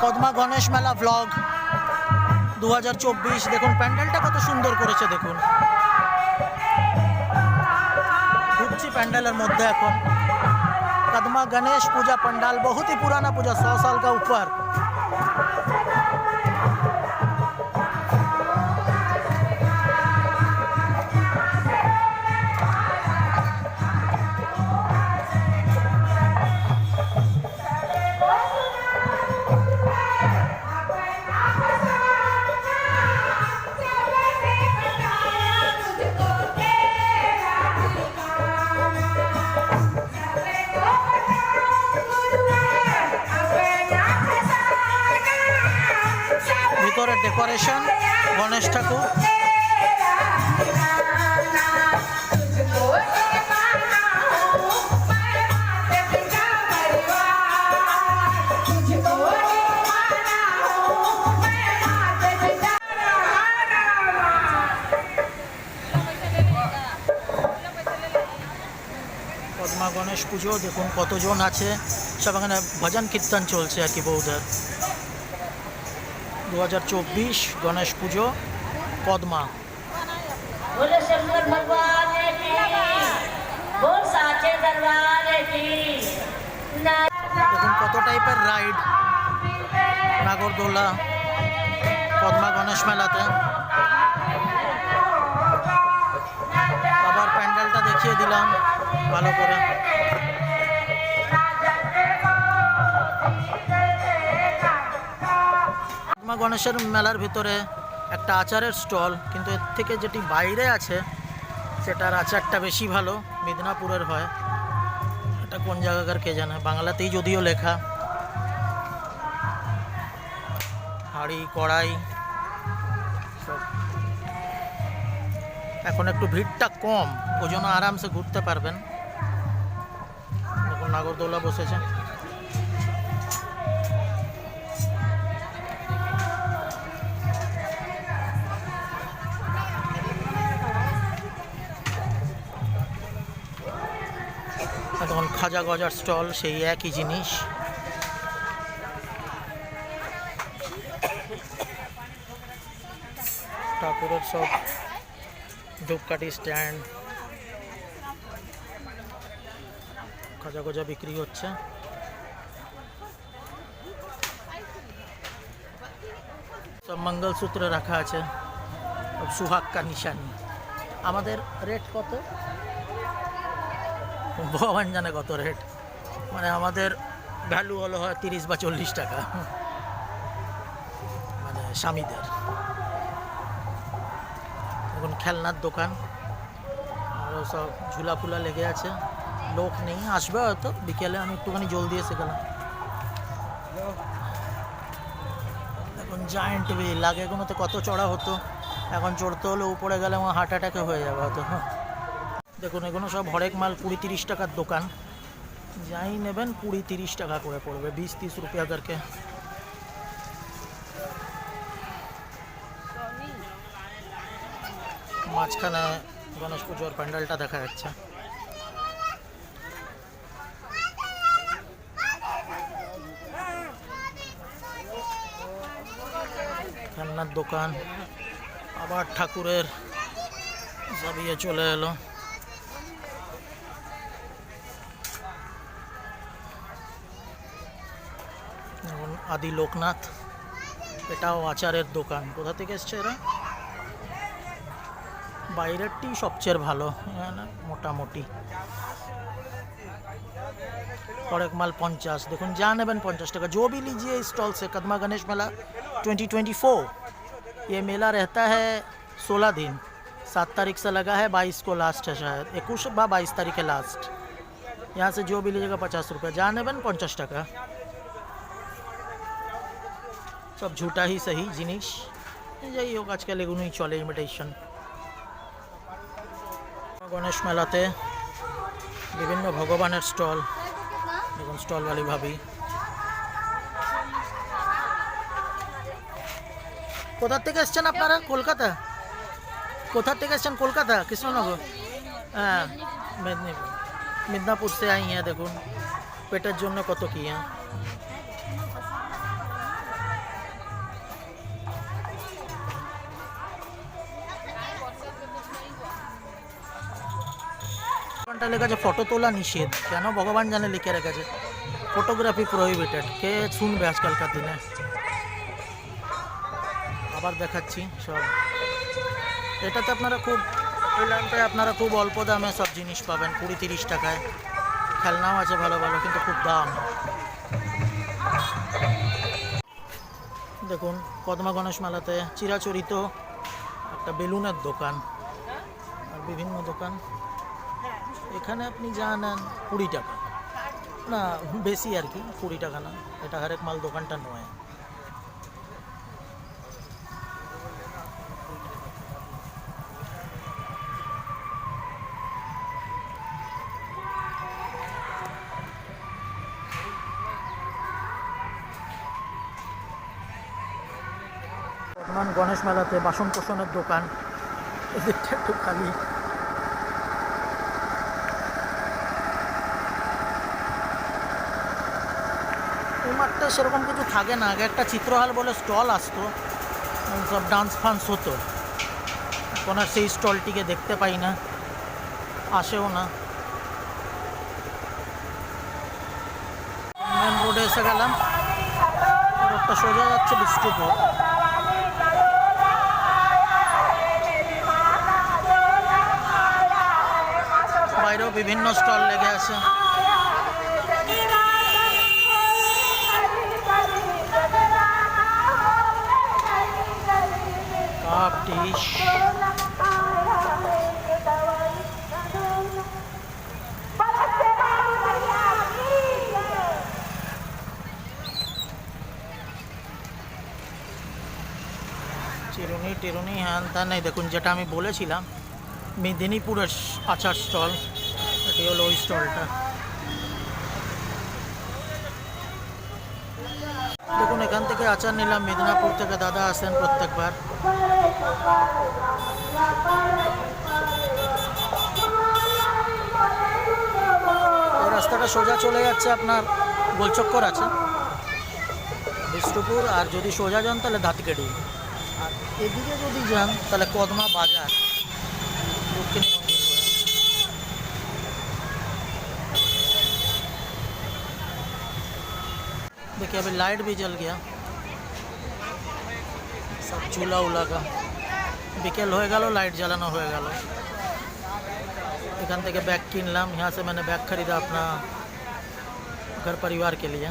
কদমা গণেশ মেলা ব্লগ দু দেখুন প্যান্ডেলটা কত সুন্দর করেছে দেখুন ঢুকছি প্যান্ডেলের মধ্যে এখন कदमा गणेश पूजा पंडाल बहुत ही पुराना पूजा सौ साल का ऊपर ভিতরে ডেকোরেশন গণেশ ঠাকুর। পদ্মা গণেশ পুজো, দেখুন কতজন আছে। সব এখানে ভজন কীর্তন চলছে আর কি বৌদের দু হাজার চব্বিশ গণেশ পুজো পদ্মা। দেখুন কত টাইপের রাইড নাগরদোলা পদ্মা গণেশ মেলাতে। আবার প্যান্ডেলটা দেখিয়ে দিলাম ভালো করে। পদ্মা গণেশের মেলার ভিতরে একটা আচারের স্টল, কিন্তু এর থেকে যেটি বাইরে আছে, সেটার আচারটা বেশি ভালো, মিদনাপুরের হয়। এটা কোন জায়গাকার কে জানে? বাংলাতেই যদিও লেখা। হাঁড়ি, কড়াই, সব। এখন একটু ভিড়টা কম, ওই জন্য আরামসে ঘুরতে পারবেন। দেখুন, নাগরদোলা বসেছে। তখন খাজা গজার স্টল, সেই একই জিনিস। ঠাকুরের সব ধূপকাঠি স্ট্যান্ড। খাজা গজা বিক্রি হচ্ছে। সব মঙ্গলসূত্র রাখা আছে। সব সুহাগ কা নিশানি। আমাদের রেট কত? ভগবান জানে কত রেট মানে আমাদের ভ্যালু হলো হয় তিরিশ বা চল্লিশ টাকা। মানে স্বামীদের। এখন খেলনার দোকান। আরও সব ঝুলা ফুলা লেগে আছে। লোক নেই, আসবে হয়তো। বিকেলে আমি একটুখানি জলদি এসে গেলাম। এখন জায়েন্ট হুইল আগে এগুলোতে কত চড়া হতো। এখন চড়তে হলে উপরে গেলে আমার হার্ট অ্যাটাকে হয়ে যাবে হয়তো। হ্যাঁ দেখুন, এগুলো সব হরেক মাল কুড়ি তিরিশ টাকার দোকান। যাই নেবেন, কুড়ি তিরিশ টাকা করে পড়বে, বিশ তিরিশ রুপিয়া করকে মাঝখানে গণেশ পুজোর প্যান্ডেলটা দেখা যাচ্ছে। খেলনার দোকান, আবার ঠাকুরের সব ইয়ে চলে এলো। যেমন আদি লোকনাথ এটাও আচারের দোকান কোথা থেকে এসছে এরা বাইরেরটি সবচেয়ে ভালো এখানে মোটামুটি হরেক মাল পঞ্চাশ দেখুন যা নেবেন পঞ্চাশ টাকা जो भी लीजिए इस स्टॉल से कदमा गणेश मेला 2024 ये मेला रहता है 16 दिन सात तारीख से लगा है बाईस को लास्ट है शायद इक्कीस बा बाईस तारीख है लास्ट यहाँ से जो भी लीजिएगा पचास रुपये যা নেবেন পঞ্চাশ টাকা সব ঝুটাই সহি জিনিস যাই হোক আজকাল এগুলোই চলে ইমিটেশন গণেশ মেলাতে বিভিন্ন ভগবানের স্টল দেখুন স্টলওয়ালি ভাবি কোথার থেকে এসছেন আপনারা কলকাতা কোথার থেকে এসছেন কলকাতা কৃষ্ণনগর হ্যাঁ মেদিনীপুর। মিদনাপুর সে আই হ্যাঁ দেখুন। পেটের জন্য কত কি হ্যাঁ। বোর্ডটা লেখা আছে ফটো তোলা নিষেধ। কেন? ভগবান জানে লিখে রেখেছে। ফটোগ্রাফি প্রহিবিটেড কে শুনবে আজকালকার দিনে? আবার দেখাচ্ছি সব। এটাতে আপনারা খুব লাইনটায় আপনারা খুব অল্প দামে সব জিনিস পাবেন, কুড়ি তিরিশ টাকায়। খেলনাও আছে ভালো ভালো, কিন্তু খুব দাম। দেখুন কদমা গণেশ মেলাতে চিরাচরিত একটা বেলুনের দোকান। আর বিভিন্ন দোকান। এখানে আপনি যা নেন কুড়ি টাকা। না, বেশি আর কি, কুড়ি টাকা না। এটা হরেক মাল দোকানটা নয়। গণেশ মেলাতে বাসন কোসনের দোকান। এদিকটা একটু খালি। এই সেরকম কিছু থাকে না। আগে একটা চিত্রহাল বলে স্টল আসতো। সব ডান্স ফান্স হতো। এখন আর সেই স্টলটিকে দেখতে পাই না। আসেও না। মেন রোডে এসে গেলাম। রোডটা সোজা যাচ্ছে বিষ্ণুপুর। বাইরেও বিভিন্ন স্টল লেগে আছে। চিরুনি টিরুনি হ্যান ত্যান নেই। দেখুন, যেটা আমি বলেছিলাম, মেদিনীপুরের আচার স্টল, এটি হলো ওই স্টলটা। দেখুন, এখান থেকে আচার নিলাম। মেদিনীপুর থেকে দাদা আসেন প্রত্যেকবার। এই রাস্তাটা সোজা চলে যাচ্ছে আপনার গোলচক্কর আছে বিষ্ণুপুর আর যদি সোজা যান তাহলে ধাতকেডি আর এদিকে যদি যান তাহলে কদমা বাজার দক্ষিণ মন্দির হয়ে। देखिए अभी लाइट भी जल गया सब चूल्हा उला का বিকেল হয়ে গেল লাইট জ্বালানো হয়ে গেল এখান থেকে ব্যাগ কিনলাম यहाँ से मैंने बैग खरीदा अपना घर परिवार के लिए